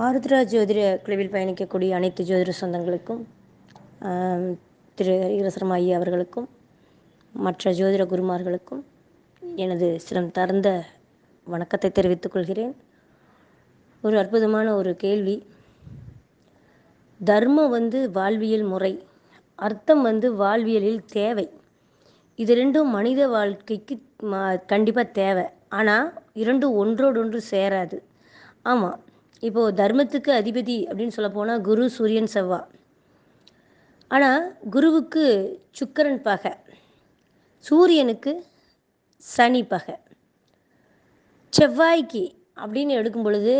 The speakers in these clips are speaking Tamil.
ஆருத்ரா ஜோதிட குழுவில் பயணிக்கக்கூடிய அனைத்து ஜோதிட சொந்தங்களுக்கும் திரு ஹரிகரசரம் ஐயா அவர்களுக்கும் மற்ற ஜோதிட குருமார்களுக்கும் எனது சிரம் தர்ந்த வணக்கத்தை தெரிவித்துக் கொள்கிறேன். ஒரு அற்புதமான ஒரு கேள்வி. தர்மம் வந்து வாழ்வியல் முறை அர்த்தம் வந்து வாழ்வியலில் தேவை. இது ரெண்டும் மனித வாழ்க்கைக்கு கண்டிப்பாக தேவை. ஆனால் இரண்டும் ஒன்றோடொன்று சேராது. ஆமாம் இப்போது தர்மத்துக்கு அதிபதி அப்படின்னு சொல்ல போனால் குரு சூரியன் செவ்வா. ஆனால் குருவுக்கு சுக்கிரன் பகை. சூரியனுக்கு சனி பகை. செவ்வாய்க்கு அப்படின்னு எடுக்கும் பொழுது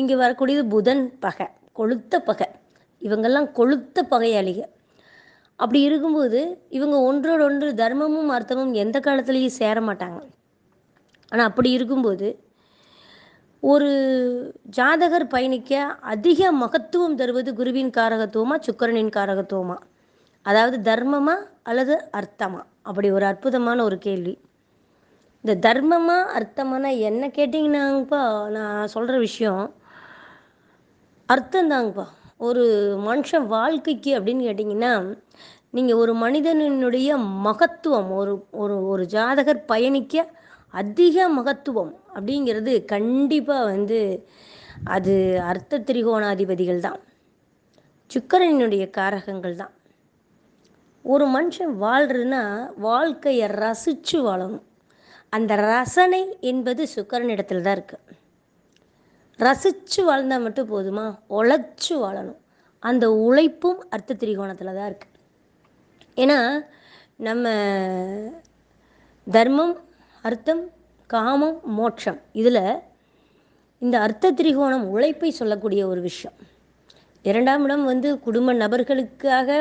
இங்கே வரக்கூடியது புதன் பகை கொளுத்த பகை. இவங்கெல்லாம் கொளுத்த பகையாளிக. அப்படி இருக்கும்போது இவங்க ஒன்றோடு ஒன்று தர்மமும் அர்த்தமும் எந்த காலத்துலேயும் சேர மாட்டாங்க. ஆனால் அப்படி இருக்கும்போது ஒரு ஜாதகர் பயணிக்க அதிக மகத்துவம் தருவது குருவின் காரகத்துவமா சுக்கரனின் காரகத்துவமா? அதாவது தர்மமா அல்லது அர்த்தமா? அப்படி ஒரு அற்புதமான ஒரு கேள்வி. இந்த தர்மமா அர்த்தமானா என்ன கேட்டிங்கன்னாங்கப்பா? நான் சொல்கிற விஷயம் அர்த்தந்தாங்கப்பா. ஒரு மனுஷன் வாழ்க்கைக்கு அப்படின்னு கேட்டிங்கன்னா நீங்கள் ஒரு மனிதனினுடைய மகத்துவம் ஒரு ஒரு ஒரு ஜாதகர் பயணிக்க அதிக மகத்துவம் அப்படிங்கிறது கண்டிப்பாக வந்து அது அர்த்த திரிகோணாதிபதிகள் தான். சுக்கரனுடைய காரகங்கள் தான். ஒரு மனுஷன் வாழ்றதுன்னா வாழ்க்கையை ரசித்து வாழணும். அந்த ரசனை என்பது சுக்கரனிடத்தில் தான் இருக்குது ரசித்து வாழ்ந்தால் மட்டும் போதுமா? உழைச்சி வாழணும். அந்த உழைப்பும் அர்த்த திரிகோணத்தில் தான் இருக்குது ஏன்னா நம்ம தர்மம் அர்த்தம் காமம் மோட்சம். இதில் இந்த அர்த்த திரிகோணம் உழைப்பை சொல்லக்கூடிய ஒரு விஷயம். இரண்டாம் இடம் வந்து குடும்ப நபர்களுக்காக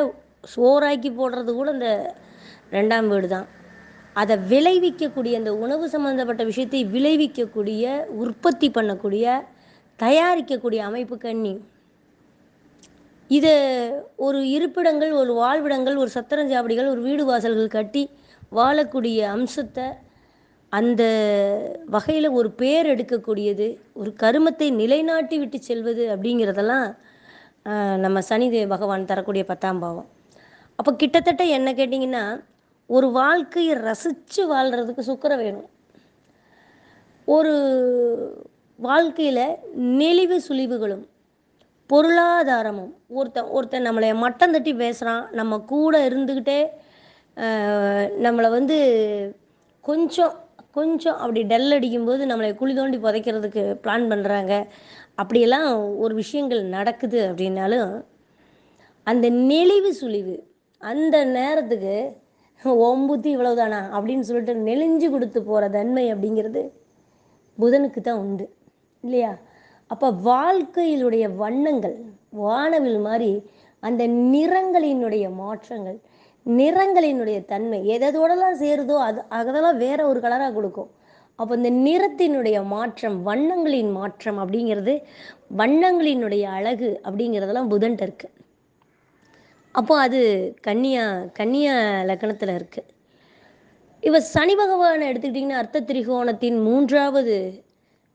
சோறாக்கி போடுறது கூட இந்த ரெண்டாம் வீடு தான். அதை விளைவிக்கக்கூடிய அந்த உணவு சம்மந்தப்பட்ட விஷயத்தை விளைவிக்கக்கூடிய உற்பத்தி பண்ணக்கூடிய தயாரிக்கக்கூடிய அமைப்பு கண்ணி. இதை ஒரு இருப்பிடங்கள் ஒரு வாழ்விடங்கள் ஒரு சத்திரஞ்சாவடிகள் ஒரு வீடு வாசல்கள் கட்டி வாழக்கூடிய அம்சத்தை அந்த வகையில் ஒரு பேர் எடுக்கக்கூடியது ஒரு கருமத்தை நிலைநாட்டி விட்டு செல்வது அப்படிங்கிறதெல்லாம் நம்ம சனிதே பகவான் தரக்கூடிய பத்தாம் பாவம். அப்போ கிட்டத்தட்ட என்ன கேட்டிங்கன்னா ஒரு வாழ்க்கையை ரசித்து வாழ்கிறதுக்கு சுக்கரம் வேணும். ஒரு வாழ்க்கையில் நெளிவு சுழிவுகளும் பொருளாதாரமும் ஒருத்தன் ஒருத்தன் நம்மளை மட்டம் தட்டி பேசுகிறான் நம்ம கூட இருந்துக்கிட்டே நம்மளை வந்து கொஞ்சம் கொஞ்சம் அப்படி டல் அடிக்கும்போது நம்மளை குழி தோண்டி புதைக்கிறதுக்கு பிளான் பண்ணுறாங்க அப்படியெல்லாம் ஒரு விஷயங்கள் நடக்குது அப்படின்னாலும் அந்த நெளிவு சுழிவு அந்த நேரத்துக்கு ஒம்புத்தி இவ்வளவுதானா? அப்படின்னு சொல்லிட்டு நெளிஞ்சு கொடுத்து போகிற தன்மை அப்படிங்கிறது புதனுக்கு தான் உண்டு இல்லையா? அப்போ வாழ்க்கையிலுடைய வண்ணங்கள் வானவில் மாதிரி அந்த நிறங்களினுடைய மாற்றங்கள் நிறங்களினுடைய தன்மை எதோடலாம் சேருதோ அது அதெல்லாம் வேற ஒரு கலராக கொடுக்கும். அப்போ இந்த நிறத்தினுடைய மாற்றம் வண்ணங்களின் மாற்றம் அப்படிங்கிறது வண்ணங்களினுடைய அழகு அப்படிங்கிறதெல்லாம் புதன் இருக்கு. அப்போ அது கன்னியா கன்னியா லக்கணத்தில் இருக்கு. இவ சனி பகவானை எடுத்துக்கிட்டிங்கன்னா அர்த்த திரிகோணத்தின் மூன்றாவது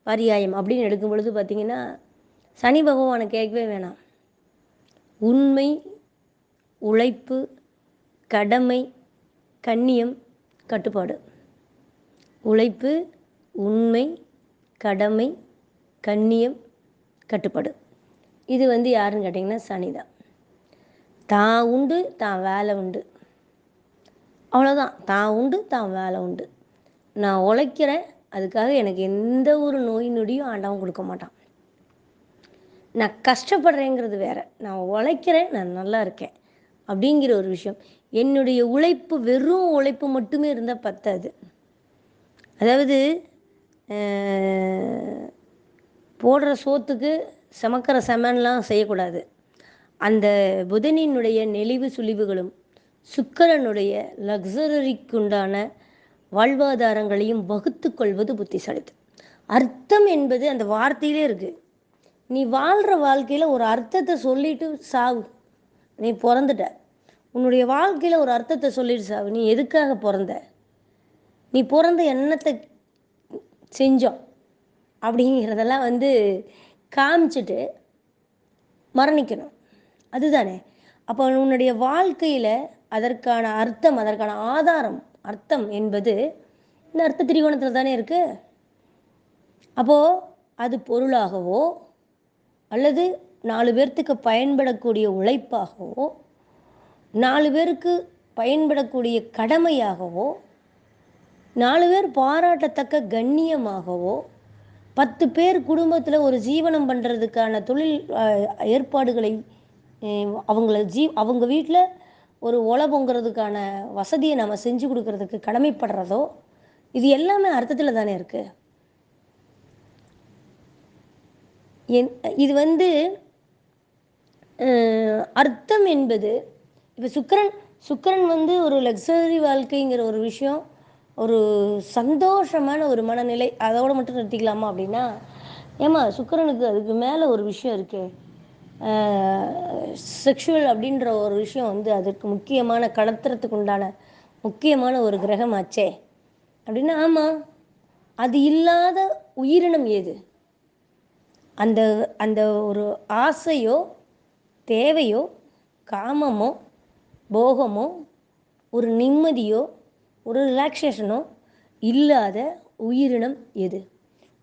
பரியாயம் அப்படின்னு எடுக்கும் பொழுது பார்த்தீங்கன்னா சனி பகவானை கேட்கவே வேணாம். உண்மை உழைப்பு கடமை கண்ணியம் கட்டுப்பாடு. உழைப்பு உண்மை கடமை கண்ணியம் கட்டுப்பாடு. இது வந்து யாருன்னு கேட்டிங்கன்னா சனி தான் தான் உண்டு தான் வேலை உண்டு. அவ்வளோதான் தான் உண்டு தான் வேலை உண்டு. நான் உழைக்கிறேன் அதுக்காக எனக்கு எந்த ஒரு நோய் நொடியும் ஆண்டவன் கொடுக்க மாட்டான். நான் கஷ்டப்படுறேங்கிறது வேற. நான் உழைக்கிறேன் நான் நல்லா இருக்கேன். அப்படிங்கிற ஒரு விஷயம். என்னுடைய உழைப்பு வெறும் உழைப்பு மட்டுமே இருந்தால் பத்தாது. அதாவது போடுற சோத்துக்கு சமக்கிற சமன்லாம் செய்யக்கூடாது. அந்த புதனினுடைய நெளிவு சுழிவுகளும் சுக்கரனுடைய லக்ஸரிக்குண்டான வாழ்வாதாரங்களையும் வகுத்து கொள்வது புத்திசாலித்து அர்த்தம் என்பது அந்த வார்த்தையிலே இருக்குது நீ வாழ்கிற வாழ்க்கையில் ஒரு அர்த்தத்தை சொல்லிட்டு சாவு. நீ பிறந்துட்ட. உன்னுடைய வாழ்க்கையில் ஒரு அர்த்தத்தை சொல்லிடு சாவு நீ எதுக்காக பிறந்த? நீ பிறந்த எண்ணத்தை செஞ்சோம் அப்படிங்கிறதெல்லாம் வந்து காமிச்சிட்டு மரணிக்கணும். அதுதானே? அப்போ உன்னுடைய வாழ்க்கையில் அதற்கான அர்த்தம் அதற்கான ஆதாரம் அர்த்தம் என்பது இந்த அர்த்த திரிகோணத்தில் தானே இருக்குது அப்போது அது பொருளாகவோ அல்லது நாலு பேர்த்துக்கு பயன்படக்கூடிய உழைப்பாகவோ நாலு பேருக்கு பயன்படக்கூடிய கடமையாகவோ நாலு பேர் பாராட்டத்தக்க கண்ணியமாகவோ பத்து பேர் குடும்பத்தில் ஒரு ஜீவனம் பண்ணுறதுக்கான தொழில் ஏற்பாடுகளை அவங்கள ஜீ அவங்க வீட்டில் ஒரு ஒலை பொங்குறதுக்கான வசதியை நம்ம செஞ்சு கொடுக்கறதுக்கு கடமைப்படுறதோ இது எல்லாமே அர்த்தத்தில் தானே இருக்குது என் இது வந்து அர்த்தம் என்பது இப்போ சுக்கிரன் சுக்கரன் வந்து ஒரு லக்ஸரி வாழ்க்கைங்கிற ஒரு விஷயம் ஒரு சந்தோஷமான ஒரு மனநிலை அதோட மட்டும் நிறுத்திக்கலாமா அப்படின்னா ஏமா சுக்கரனுக்கு அதுக்கு மேலே ஒரு விஷயம் இருக்கே. செக்ஷுவல் அப்படின்ற ஒரு விஷயம் வந்து அதுக்கு முக்கியமான கடத்துறதுக்கு உண்டான முக்கியமான ஒரு கிரகமாச்சே அப்படின்னா ஆமாம் அது இல்லாத உயிரினம் ஏது அந்த அந்த ஒரு ஆசையோ தேவையோ காமமோ போகமோ ஒரு நிம்மதியோ ஒரு ரிலாக்ஸேஷனோ இல்லாத உயிரினம் எது?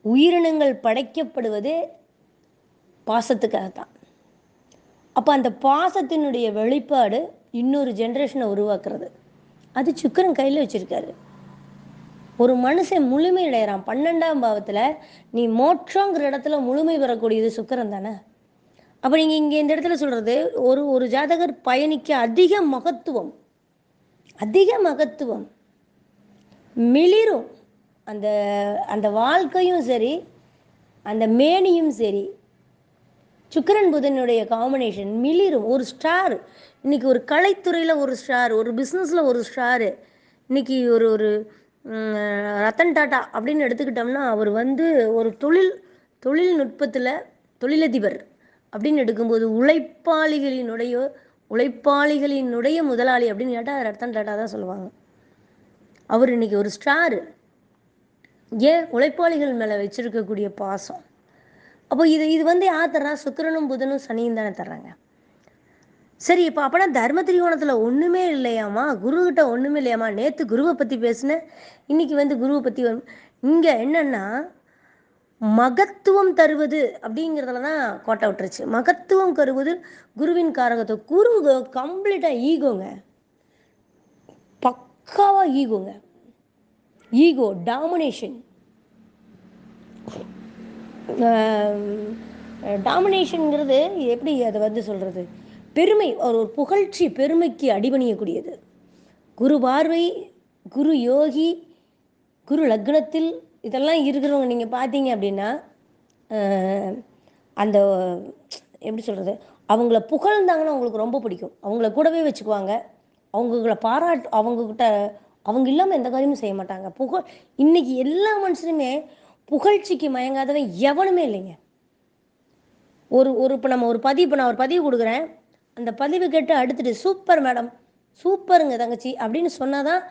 உயிரினங்கள் படைக்கப்படுவதே பாசத்துக்காகத்தான். அப்போ அந்த பாசத்தினுடைய வெளிப்பாடு இன்னொரு ஜென்ரேஷனை உருவாக்குறது. அது சுக்கரன் கையில் வச்சுருக்காரு. ஒரு மனுஷன் முழுமை அடைகிறான் பன்னெண்டாம் பாவத்தில் நீ மோட்சங்கிற இடத்துல முழுமை பெறக்கூடியது சுக்கரன் தானே? அப்போ நீங்கள் இங்கே இந்த இடத்துல சொல்கிறது ஒரு ஒரு ஜாதகர் பயணிக்க அதிக மகத்துவம் அதிக மகத்துவம் மிளிரும். அந்த அந்த வாழ்க்கையும் சரி அந்த மேனியும் சரி சுக்கிரன் புதனுடைய காம்பினேஷன் மிளிரும். ஒரு ஸ்டார் இன்னைக்கு ஒரு கலைத்துறையில் ஒரு ஸ்டார் ஒரு பிஸ்னஸில் ஒரு ஸ்டாரு இன்னைக்கு ஒரு ஒரு ரத்தன் டாட்டா அப்படின்னு எடுத்துக்கிட்டோம்னா அவர் வந்து ஒரு தொழில் தொழில்நுட்பத்தில் தொழிலதிபர். அப்படின்னு எடுக்கும்போது உழைப்பாளிகளினுடைய உழைப்பாளிகளினுடைய முதலாளி அப்படின்னு கேட்டால் ரத்தன் டாட்டா தான் சொல்லுவாங்க. அவர் இன்னைக்கு ஒரு ஸ்டாரு ஏன்? உழைப்பாளிகள் மேலே வச்சிருக்கக்கூடிய பாசம். அப்போ இது இது வந்து யார் தர்றா? சுக்கிரனும் புதனும் சனியும் தானே தர்றாங்க. சரி இப்போ அப்போனா தர்ம திரிகோணத்தில் ஒன்றுமே இல்லையாம்மா? குருக்கிட்ட ஒன்றுமே இல்லையாம்மா? நேற்று குருவை பற்றி பேசினேன். இன்னைக்கு வந்து குருவை பற்றி இங்கே என்னன்னா மகத்துவம் தருவது அப்படிங்கிறதுல தான் கோட்டை விட்டுருச்சு. மகத்துவம் தருவது குருவின் காரகத்தை. குரு கம்ப்ளீட்டாக ஈகோங்க. பக்காவாக ஈகோங்க. ஈகோ டாமினேஷன் டாமினேஷனுங்கிறது எப்படி அதை வந்து சொல்கிறது பெருமை ஒரு ஒரு புகழ்ச்சி பெருமைக்கு அடிபணியக்கூடியது. குரு பார்வை குரு யோகி குரு லக்னத்தில் இதெல்லாம் இருக்கிறவங்க நீங்கள் பார்த்தீங்க அப்படின்னா அந்த எப்படி சொல்கிறது அவங்கள புகழ்ந்தாங்கன்னா அவங்களுக்கு ரொம்ப பிடிக்கும். அவங்கள கூடவே வச்சுக்குவாங்க. அவங்கள பாராட்டு அவங்கக்கிட்ட அவங்க இல்லாமல் எந்த காரியமும் செய்ய மாட்டாங்க. புகழ் இன்னைக்கு எல்லா மனுஷனுமே புகழ்ச்சிக்கு மயங்காதவன் எவனுமே இல்லைங்க. ஒரு ஒரு இப்போ நம்ம ஒரு பதிவு இப்போ நான் ஒரு பதிவு கொடுக்குறேன். அந்த பதிவு கேட்டு அடுத்துட்டு சூப்பர் மேடம் சூப்பருங்க தங்கச்சி அப்படின்னு சொன்னாதான்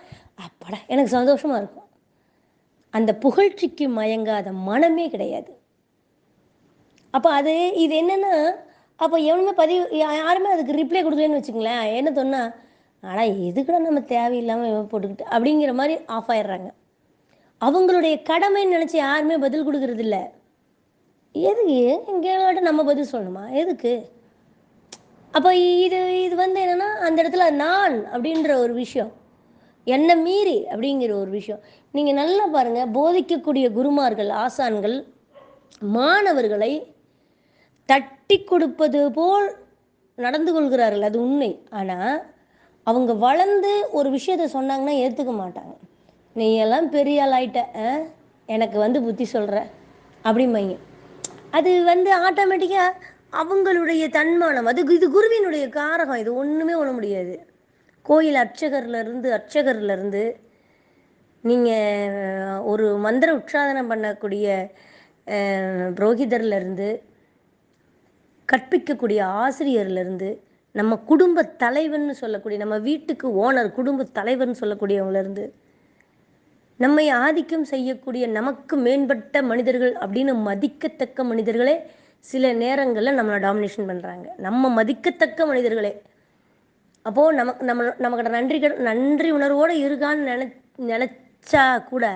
அப்படா எனக்கு சந்தோஷமாக இருக்கும். அந்த புகழ்ச்சிக்கு மயங்காத மனமே கிடையாது. அப்போ அது இது என்னன்னா அப்போ எவனுமே பதிவு யாருமே அதுக்கு ரிப்ளை கொடுக்கலன்னு வச்சுங்களேன் என்ன சொன்னால் ஆனால் எதுக்குடா நம்ம தேவையில்லாமல் இவன் போட்டுக்கிட்டு? அப்படிங்கிற மாதிரி ஆஃப் ஆயிடுறாங்க. அவங்களுடைய கடமைன்னு நினச்சி யாருமே பதில் கொடுக்கறது இல்லை. எதுக்கு? எங்கேயாட்ட நம்ம பதில் சொல்லணுமா? எதுக்கு? அப்போ இது இது வந்து என்னென்னா அந்த இடத்துல நான் அப்படின்ற ஒரு விஷயம் என்னை மீறி அப்படிங்கிற ஒரு விஷயம். நீங்கள் நல்லா பாருங்கள் போதிக்கக்கூடிய குருமார்கள் ஆசான்கள் மாணவர்களை தட்டி கொடுப்பது போல் நடந்து கொள்கிறார்கள். அது உண்மை. ஆனால் அவங்க வளர்ந்து ஒரு விஷயத்த சொன்னாங்கன்னா ஏற்றுக்க மாட்டாங்க. நீ எல்லாம் பெரிய ஆள் ஆயிட்ட எனக்கு வந்து புத்தி சொல்கிற அப்படிம்பாங்க. அது வந்து ஆட்டோமேட்டிக்காக அவங்களுடைய தன்மானம் அது இது குருவினுடைய காரகம். இது ஒன்றுமே பண்ண முடியாது. கோயில் அர்ச்சகர்லேருந்து அர்ச்சகர்லேருந்து நீங்கள் ஒரு மந்திர உற்சாதனம் பண்ணக்கூடிய புரோகிதர்லேருந்து கற்பிக்கக்கூடிய ஆசிரியர்லேருந்து நம்ம குடும்ப தலைவர்னு சொல்லக்கூடிய நம்ம வீட்டுக்கு ஓனர் குடும்ப தலைவர்னு சொல்லக்கூடியவங்களேருந்து நம்மை ஆதிக்கம் செய்யக்கூடிய நமக்கு மேம்பட்ட மனிதர்கள் அப்படின்னு மதிக்கத்தக்க மனிதர்களே சில நேரங்களில் நம்மளை டாமினேஷன் பண்ணுறாங்க நம்ம மதிக்கத்தக்க மனிதர்களே. அப்போது நமக்கு நம்ம நம்மக்கிட்ட நன்றி நன்றி உணர்வோடு இருக்கான்னு நினை நினச்சா கூட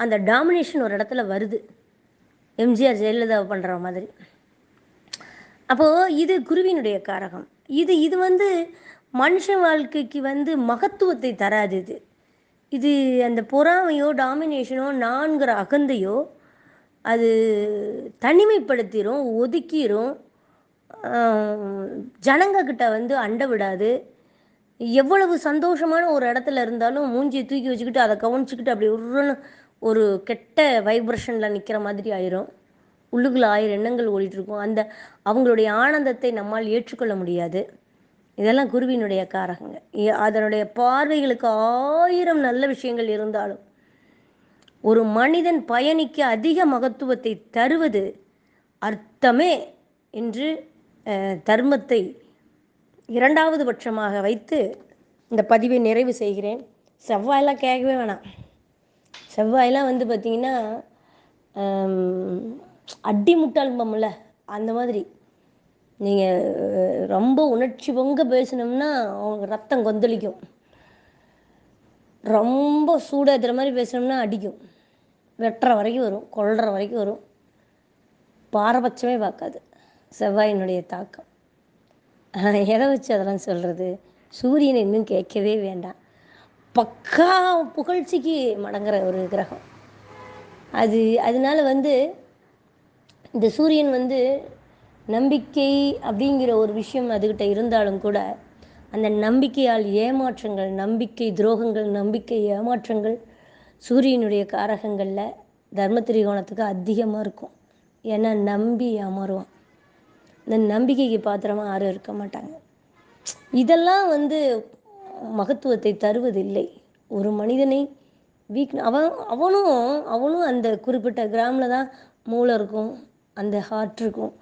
அந்த டாமினேஷன் ஒரு இடத்துல வருது. எம்ஜிஆர் ஜெயலலிதா பண்ணுற மாதிரி. அப்போது இது குருவினுடைய காரகம். இது இது வந்து மனுஷ வாழ்க்கைக்கு வந்து மகத்துவத்தை தராது இது. இது அந்த பொறாமையோ டாமினேஷனோ நான்கிற அகந்தையோ அது தனிமைப்படுத்திடும் ஒதுக்கிரும் ஜனங்கக்கிட்ட ஜனங்க கிட்ட வந்து அண்ட விடாது. எவ்வளவு சந்தோஷமான ஒரு இடத்துல இருந்தாலும் மூஞ்சியை தூக்கி வச்சுக்கிட்டு அதை கவனிச்சுக்கிட்டு அப்படி உருன்னு ஒரு கெட்ட வைப்ரேஷனில் நிற்கிற மாதிரி ஆயிரும். உள்ளுக்குள்ள ஆயிரம் எண்ணங்கள் ஓடிட்டு இருக்கும். அந்த அவங்களுடைய ஆனந்தத்தை நம்மால் ஏற்றுக்கொள்ள முடியாது. இதெல்லாம் குருவினுடைய காரகங்க. அதனுடைய பார்வைகளுக்கு ஆயிரம் நல்ல விஷயங்கள் இருந்தாலும் ஒரு மனிதன் பயணிக்க அதிக மகத்துவத்தை தருவது அர்த்தமே என்று தர்மத்தை இரண்டாவது பட்சமாக வைத்து இந்த பதிவை நிறைவு செய்கிறேன். செவ்வாயெல்லாம் கேட்கவே வேணாம். செவ்வாயெல்லாம் வந்து பார்த்திங்கன்னா அடி முட்டாள்பம்ல அந்த மாதிரி. நீங்கள் ரொம்ப உணர்ச்சி பொங்க பேசினோம்னா அவங்க ரத்தம் கொந்தளிக்கும். ரொம்ப சூடேற்றுற மாதிரி பேசினோம்னா அடிக்கும். வெட்டுற வரைக்கும் வரும் கொள்கிற வரைக்கும் வரும். பாரபட்சமே பார்க்காது. செவ்வாயினுடைய தாக்கம். எதை வச்சு அதெல்லாம் சொல்கிறது சூரியனை இன்னும் கேட்கவே வேண்டாம். பக்கா புகழ்ச்சிக்கு மடங்குற ஒரு கிரகம். அது அதனால வந்து இந்த சூரியன் வந்து நம்பிக்கை அப்படிங்கிற ஒரு விஷயம் அதுகிட்ட இருந்தாலும் கூட அந்த நம்பிக்கையால் ஏமாற்றங்கள் நம்பிக்கை துரோகங்கள் நம்பிக்கை ஏமாற்றங்கள் சூரியனுடைய காரகங்களில் தர்ம திரிகோணத்துக்கு அதிகமாக இருக்கும். ஏன்னா நம்பி ஏமாறுவான் இந்த நம்பிக்கைக்கு பாத்திரமா யாரும் இருக்க மாட்டாங்க. இதெல்லாம் வந்து மகத்துவத்தை தருவதில்லை. ஒரு மனிதனை வீக் அவன் அவனும் அவனும் அந்த குறிப்பிட்ட கிராமில் தான் மூளை இருக்கும் அந்த ஹார்ட் இருக்கும்.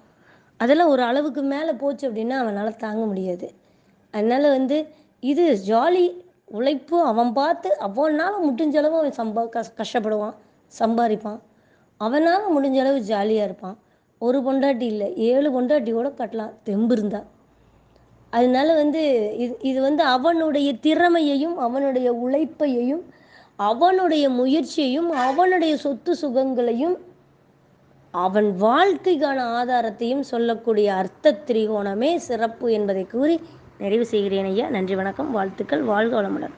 அதெல்லாம் ஒரு அளவுக்கு மேலே போச்சு அப்படின்னா அவனால் தாங்க முடியாது. அதனால் வந்து இது ஜாலி உழைப்பு அவன் பார்த்து அவனால் முடிஞ்ச அளவு அவன் சம்பா கஷ் கஷ்டப்படுவான் சம்பாதிப்பான். அவனால் முடிஞ்ச அளவு ஜாலியாக இருப்பான். ஒரு பொண்டாட்டி இல்லை ஏழு பொண்டாட்டியோட கட்டலாம் தெம்பு இருந்தா. அதனால வந்து இது இது வந்து அவனுடைய திறமையையும் அவனுடைய உழைப்பையையும் அவனுடைய முயற்சியையும் அவனுடைய சொத்து சுகங்களையும் அவன் வாழ்க்கைக்கான ஆதாரத்தையும் சொல்லக்கூடிய அர்த்த திரிகோணமே சிறப்பு என்பதை கூறி நிறைவு செய்கிறேன் ஐயா. நன்றி வணக்கம் வாழ்த்துக்கள் வாழ்க வளமுடன்.